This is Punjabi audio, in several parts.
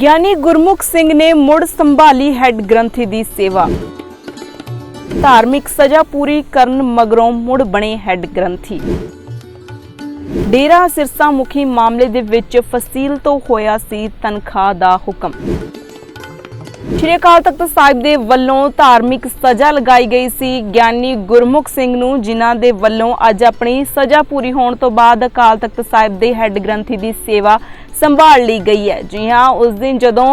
ਗਿਆਨੀ ਗੁਰਮੁਖ ਸਿੰਘ ਨੇ ਮੁੜ ਸੰਭਾਲੀ ਹੈੱਡ ਗ੍ਰੰਥੀ ਦੀ ਸੇਵਾ। ਧਾਰਮਿਕ ਸਜ਼ਾ ਪੂਰੀ ਕਰਨ ਮਗਰੋਂ ਮੁੜ ਬਣੇ ਹੈੱਡ ਗ੍ਰੰਥੀ। ਡੇਰਾ ਸਿਰਸਾ ਮੁਖੀ ਮਾਮਲੇ ਦੇ ਵਿੱਚ ਫਸੀਲ ਤੋਂ ਹੋਇਆ ਸੀ ਤਨਖਾਹ ਦਾ ਹੁਕਮ। ਸ਼੍ਰੀ ਅਕਾਲ ਤਖਤ ਸਾਹਿਬ ਦੇ ਵੱਲੋਂ ਧਾਰਮਿਕ ਸਜ਼ਾ ਲਗਾਈ ਗਈ ਸੀ। ਗਿਆਨੀ ਗੁਰਮੁਖ ਸਿੰਘ ਨੂੰ ਜਿਨ੍ਹਾਂ ਦੇ ਵੱਲੋਂ ਅੱਜ ਆਪਣੀ ਸਜ਼ਾ ਪੂਰੀ ਹੋਣ ਤੋਂ ਬਾਅਦ ਅਕਾਲ ਤਖਤ ਸਾਹਿਬ ਦੇ ਹੈੱਡ ਗ੍ਰੰਥੀ ਦੀ ਸੇਵਾ ਸੰਭਾਲ ਲਈ ਗਈ ਹੈ। ਜੀ ਹਾਂ, ਉਸ ਦਿਨ ਜਦੋਂ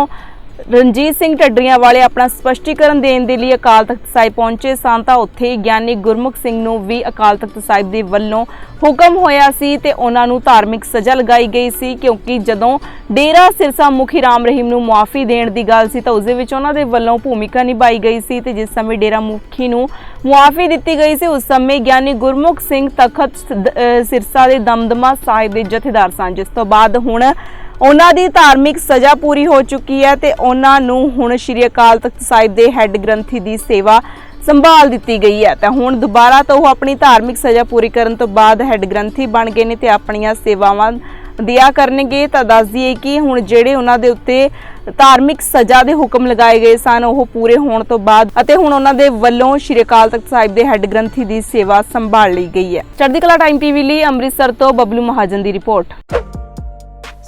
ਰਣਜੀਤ ਸਿੰਘ ਢੱਡਰੀਆਂ ਵਾਲੇ ਆਪਣਾ ਸਪਸ਼ਟੀਕਰਨ ਦੇਣ ਦੇ ਲਈ ਅਕਾਲ ਤਖਤ ਸਾਹਿਬ ਪਹੁੰਚੇ ਸਨ ਤਾਂ ਉੱਥੇ ਗਿਆਨੀ ਗੁਰਮੁਖ ਸਿੰਘ ਨੂੰ ਵੀ ਅਕਾਲ ਤਖਤ ਸਾਹਿਬ ਦੇ ਵੱਲੋਂ ਹੁਕਮ ਹੋਇਆ ਸੀ ਤੇ ਉਹਨਾਂ ਨੂੰ ਧਾਰਮਿਕ ਸਜ਼ਾ ਲਗਾਈ ਗਈ ਸੀ ਕਿਉਂਕਿ ਜਦੋਂ ਡੇਰਾ ਸਿਰਸਾ ਮੁਖੀ ਰਾਮ ਰਹੀਮ ਨੂੰ ਮੁਆਫੀ ਦੇਣ ਦੀ ਗੱਲ ਸੀ ਤਾਂ ਉਸ ਦੇ ਵਿੱਚ ਉਹਨਾਂ ਦੇ ਵੱਲੋਂ ਭੂਮਿਕਾ ਨਿਭਾਈ ਗਈ ਸੀ ਤੇ ਜਿਸ ਸਮੇਂ ਡੇਰਾ ਮੁਖੀ ਨੂੰ ਮੁਆਫੀ ਦਿੱਤੀ ਗਈ ਸੀ, ਉਸ ਸਮੇਂ ਗਿਆਨੀ ਗੁਰਮੁਖ ਸਿੰਘ ਤਖਤ ਸਿਰਸਾ ਦੇ ਦਮਦਮਾ ਸਾਹਿਬ ਦੇ ਜਥੇਦਾਰ ਸਨ। ਜਿਸ ਤੋਂ ਬਾਅਦ ਹੁਣ ਉਹਨਾਂ ਦੀ ਧਾਰਮਿਕ ਸਜ਼ਾ ਪੂਰੀ ਹੋ ਚੁੱਕੀ ਹੈ ਤੇ ਉਹਨਾਂ ਨੂੰ ਹੁਣ ਸ਼੍ਰੀ ਅਕਾਲ ਤਖਤ ਸਾਹਿਬ ਦੇ ਹੈੱਡ ਗ੍ਰੰਥੀ ਦੀ ਸੇਵਾ ਸੰਭਾਲ ਦਿੱਤੀ ਗਈ ਹੈ। ਤਾਂ ਹੁਣ ਦੁਬਾਰਾ ਤੋਂ ਉਹ ਆਪਣੀ ਧਾਰਮਿਕ ਸਜ਼ਾ ਪੂਰੀ ਕਰਨ ਤੋਂ ਬਾਅਦ ਹੈੱਡ ਗ੍ਰੰਥੀ ਬਣ ਗਏ ਨੇ ਤੇ ਆਪਣੀਆਂ ਸੇਵਾਵਾਂ ਦਿਆ ਕਰਨਗੇ। ਤਾਂ ਦੱਸ ਦਈਏ ਕਿ ਹੁਣ ਜਿਹੜੇ ਉਹਨਾਂ ਦੇ ਉੱਤੇ ਧਾਰਮਿਕ ਸਜ਼ਾ ਦੇ ਹੁਕਮ ਲਗਾਏ ਗਏ ਸਨ, ਉਹ ਪੂਰੇ ਹੋਣ ਤੋਂ ਬਾਅਦ ਅਤੇ ਹੁਣ ਉਹਨਾਂ ਦੇ ਵੱਲੋਂ ਸ਼੍ਰੀ ਅਕਾਲ ਤਖਤ ਸਾਹਿਬ ਦੇ ਹੈੱਡ ਗ੍ਰੰਥੀ ਦੀ ਸੇਵਾ ਸੰਭਾਲ ਲਈ ਗਈ ਹੈ। ਚੜ੍ਹਦੀ ਕਲਾ ਟਾਈਮ ਟੀਵੀ ਲਈ ਅੰਮ੍ਰਿਤਸਰ ਤੋਂ ਬਬਲੂ ਮਹਾਜਨ ਦੀ ਰਿਪੋਰਟ।